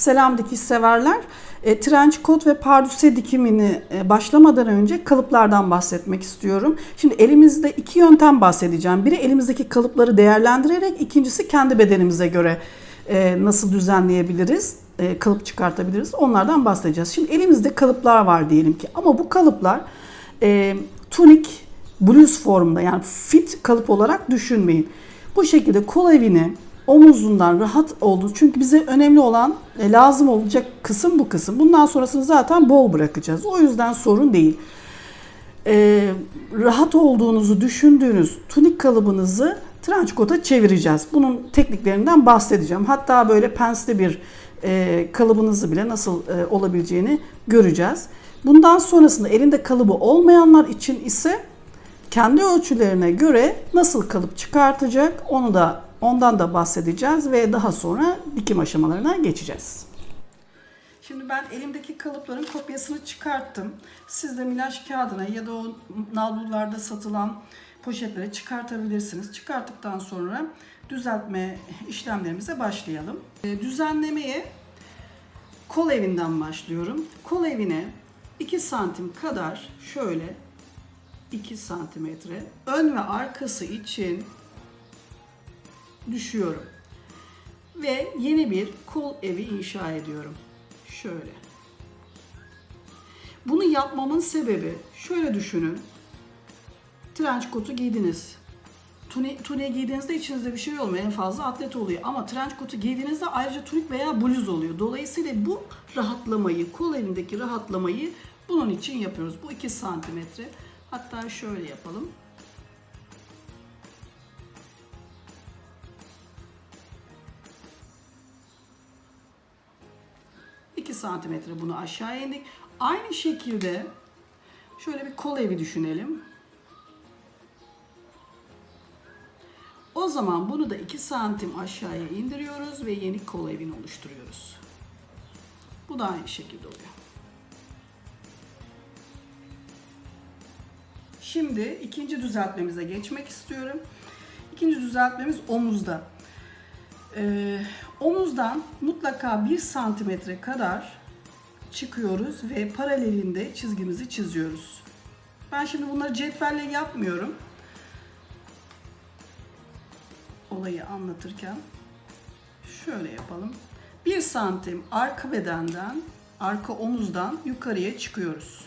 Selam dikiş severler. E, trench coat ve pardüse dikimini e, başlamadan önce kalıplardan bahsetmek istiyorum. Şimdi elimizde iki yöntem bahsedeceğim. Biri elimizdeki kalıpları değerlendirerek, ikincisi kendi bedenimize göre e, nasıl düzenleyebiliriz, e, kalıp çıkartabiliriz. Onlardan bahsedeceğiz. Şimdi elimizde kalıplar var diyelim ki ama bu kalıplar e, tunik, bluz formunda yani fit kalıp olarak düşünmeyin. Bu şekilde kol evini omuzundan rahat oldu. Çünkü bize önemli olan e, lazım olacak kısım bu kısım. Bundan sonrasını zaten bol bırakacağız. O yüzden sorun değil. Ee, rahat olduğunuzu düşündüğünüz tunik kalıbınızı trench coat'a çevireceğiz. Bunun tekniklerinden bahsedeceğim. Hatta böyle pensli bir e, kalıbınızı bile nasıl e, olabileceğini göreceğiz. Bundan sonrasında elinde kalıbı olmayanlar için ise kendi ölçülerine göre nasıl kalıp çıkartacak onu da ondan da bahsedeceğiz ve daha sonra dikim aşamalarına geçeceğiz. Şimdi ben elimdeki kalıpların kopyasını çıkarttım. Siz de milaj kağıdına ya da o nalburlarda satılan poşetlere çıkartabilirsiniz. Çıkarttıktan sonra düzeltme işlemlerimize başlayalım. E, Düzenlemeye kol evinden başlıyorum. Kol evine 2 santim kadar şöyle 2 santimetre ön ve arkası için düşüyorum. Ve yeni bir kol evi inşa ediyorum. Şöyle. Bunu yapmamın sebebi şöyle düşünün. Trench coat'u giydiniz. Tuni, tuniğe giydiğinizde içinizde bir şey olmuyor. En fazla atlet oluyor. Ama trench coat'u giydiğinizde ayrıca tunik veya bluz oluyor. Dolayısıyla bu rahatlamayı, kol evindeki rahatlamayı bunun için yapıyoruz. Bu 2 santimetre. Hatta şöyle yapalım. Santimetre bunu aşağı indik. Aynı şekilde şöyle bir kol evi düşünelim. O zaman bunu da 2 santim aşağıya indiriyoruz ve yeni kol evini oluşturuyoruz. Bu da aynı şekilde oluyor. Şimdi ikinci düzeltmemize geçmek istiyorum. İkinci düzeltmemiz omuzda. Ee, omuzdan mutlaka 1 santimetre kadar çıkıyoruz ve paralelinde çizgimizi çiziyoruz. Ben şimdi bunları cetvelle yapmıyorum. Olayı anlatırken şöyle yapalım. 1 santim arka bedenden, arka omuzdan yukarıya çıkıyoruz.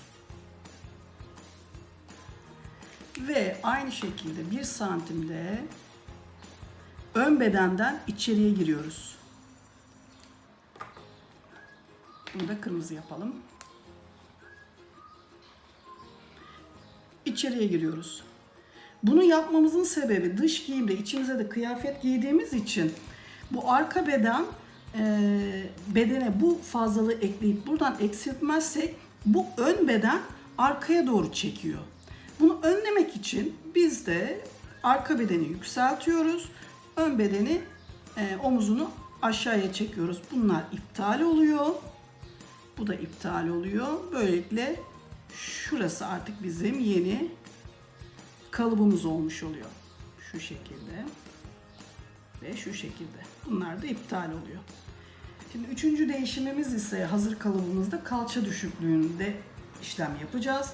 Ve aynı şekilde 1 santimde ön bedenden içeriye giriyoruz. Bunu da kırmızı yapalım. İçeriye giriyoruz. Bunu yapmamızın sebebi dış giyimde içimize de kıyafet giydiğimiz için bu arka beden e, bedene bu fazlalığı ekleyip buradan eksiltmezsek bu ön beden arkaya doğru çekiyor. Bunu önlemek için biz de arka bedeni yükseltiyoruz. Ön bedeni e, omuzunu aşağıya çekiyoruz. Bunlar iptal oluyor. Bu da iptal oluyor. Böylelikle şurası artık bizim yeni kalıbımız olmuş oluyor. Şu şekilde ve şu şekilde. Bunlar da iptal oluyor. Şimdi üçüncü değişimimiz ise hazır kalıbımızda kalça düşüklüğünde işlem yapacağız.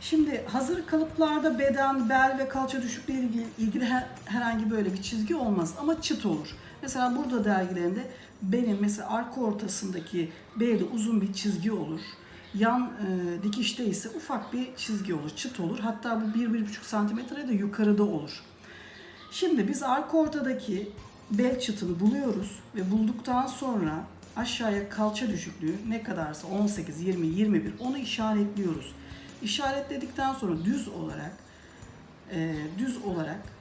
Şimdi hazır kalıplarda beden, bel ve kalça düşüklüğü ile ilgili, ilgili her- herhangi böyle bir çizgi olmaz ama çıt olur. Mesela burada dergilerinde benim mesela arka ortasındaki belde uzun bir çizgi olur. Yan e, dikişte ise ufak bir çizgi olur, çıt olur. Hatta bu 1-1,5 santimetre de yukarıda olur. Şimdi biz arka ortadaki bel çıtını buluyoruz ve bulduktan sonra aşağıya kalça düşüklüğü ne kadarsa 18, 20, 21 onu işaretliyoruz. İşaretledikten sonra düz olarak e, düz olarak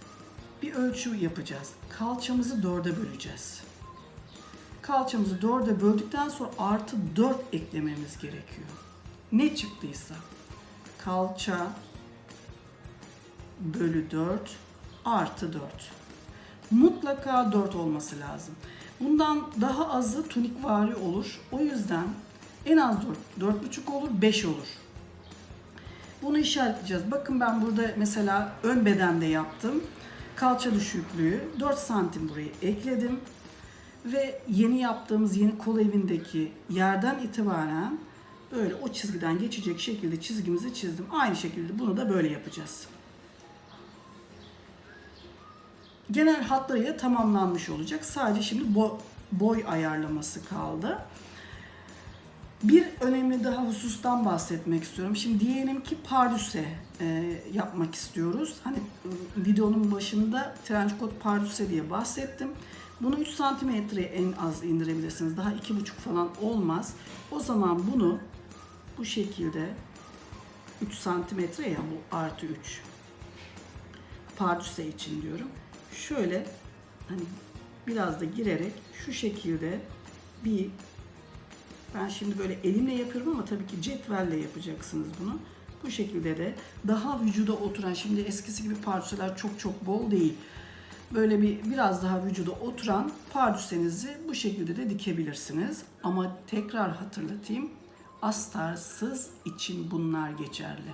bir ölçü yapacağız. Kalçamızı dörde böleceğiz. Kalçamızı dörde böldükten sonra artı 4 eklememiz gerekiyor. Ne çıktıysa kalça bölü 4 artı 4. Mutlaka 4 olması lazım. Bundan daha azı tunikvari olur. O yüzden en az 4, 4,5 olur, 5 olur. Bunu işaretleyeceğiz. Bakın ben burada mesela ön bedende yaptım. Kalça düşüklüğü 4 santim buraya ekledim. Ve yeni yaptığımız yeni kol evindeki yerden itibaren böyle o çizgiden geçecek şekilde çizgimizi çizdim. Aynı şekilde bunu da böyle yapacağız. Genel hatlarıyla tamamlanmış olacak. Sadece şimdi bo- boy ayarlaması kaldı. Bir önemli daha husustan bahsetmek istiyorum. Şimdi diyelim ki pardüse e, yapmak istiyoruz. Hani e, videonun başında trench coat pardüse diye bahsettim. Bunu 3 santimetreye en az indirebilirsiniz. Daha 2,5 falan olmaz. O zaman bunu bu şekilde 3 santimetre ya bu artı 3 pardüse için diyorum. Şöyle hani biraz da girerek şu şekilde bir ben şimdi böyle elimle yapıyorum ama tabii ki cetvelle yapacaksınız bunu. Bu şekilde de daha vücuda oturan, şimdi eskisi gibi pardüseler çok çok bol değil. Böyle bir biraz daha vücuda oturan pardüsenizi bu şekilde de dikebilirsiniz. Ama tekrar hatırlatayım, astarsız için bunlar geçerli.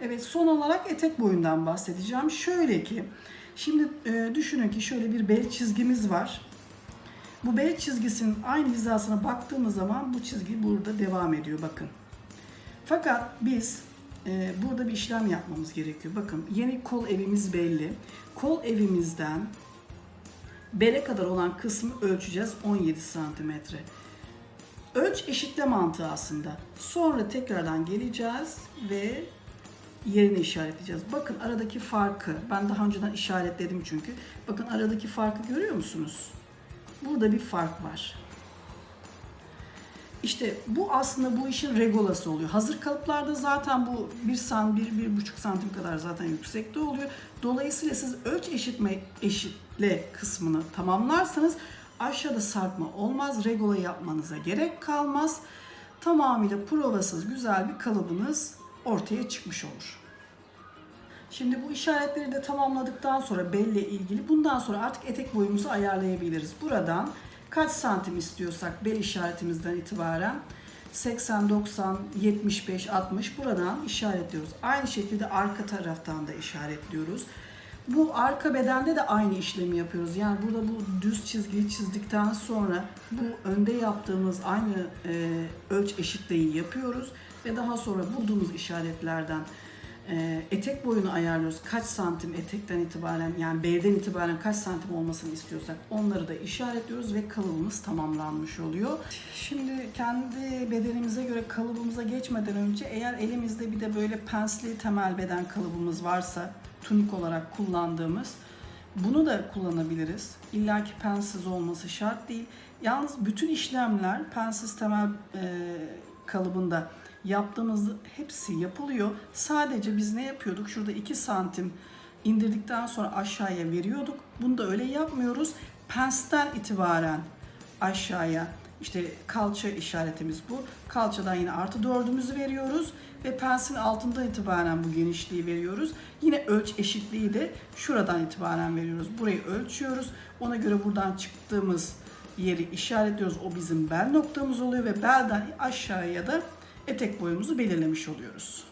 Evet son olarak etek boyundan bahsedeceğim. Şöyle ki, şimdi e, düşünün ki şöyle bir bel çizgimiz var. Bu bel çizgisinin aynı hizasına baktığımız zaman bu çizgi burada devam ediyor bakın. Fakat biz e, burada bir işlem yapmamız gerekiyor. Bakın yeni kol evimiz belli. Kol evimizden bele kadar olan kısmı ölçeceğiz 17 santimetre. Ölç eşitle mantığı aslında. Sonra tekrardan geleceğiz ve yerini işaretleyeceğiz. Bakın aradaki farkı ben daha önceden işaretledim çünkü. Bakın aradaki farkı görüyor musunuz? Burada bir fark var. İşte bu aslında bu işin regolası oluyor. Hazır kalıplarda zaten bu 1 san, 1, 1,5 santim kadar zaten yüksekte oluyor. Dolayısıyla siz ölç eşitme, eşitle kısmını tamamlarsanız aşağıda sarkma olmaz. Regola yapmanıza gerek kalmaz. Tamamıyla provasız güzel bir kalıbınız ortaya çıkmış olur. Şimdi bu işaretleri de tamamladıktan sonra belle ilgili bundan sonra artık etek boyumuzu ayarlayabiliriz. Buradan kaç santim istiyorsak bel işaretimizden itibaren 80, 90, 75, 60 buradan işaretliyoruz. Aynı şekilde arka taraftan da işaretliyoruz. Bu arka bedende de aynı işlemi yapıyoruz. Yani burada bu düz çizgiyi çizdikten sonra bu önde yaptığımız aynı e, ölç eşitliği yapıyoruz ve daha sonra bulduğumuz işaretlerden e, etek boyunu ayarlıyoruz. Kaç santim etekten itibaren yani belden itibaren kaç santim olmasını istiyorsak onları da işaretliyoruz ve kalıbımız tamamlanmış oluyor. Şimdi kendi bedenimize göre kalıbımıza geçmeden önce eğer elimizde bir de böyle pensli temel beden kalıbımız varsa tunik olarak kullandığımız bunu da kullanabiliriz. İlla ki pensiz olması şart değil. Yalnız bütün işlemler pensiz temel e, kalıbında yaptığımız hepsi yapılıyor. Sadece biz ne yapıyorduk? Şurada 2 santim indirdikten sonra aşağıya veriyorduk. Bunu da öyle yapmıyoruz. Pensten itibaren aşağıya işte kalça işaretimiz bu. Kalçadan yine artı dördümüzü veriyoruz ve pensin altından itibaren bu genişliği veriyoruz. Yine ölç eşitliği de şuradan itibaren veriyoruz. Burayı ölçüyoruz. Ona göre buradan çıktığımız yeri işaretliyoruz. O bizim bel noktamız oluyor ve belden aşağıya da etek boyumuzu belirlemiş oluyoruz.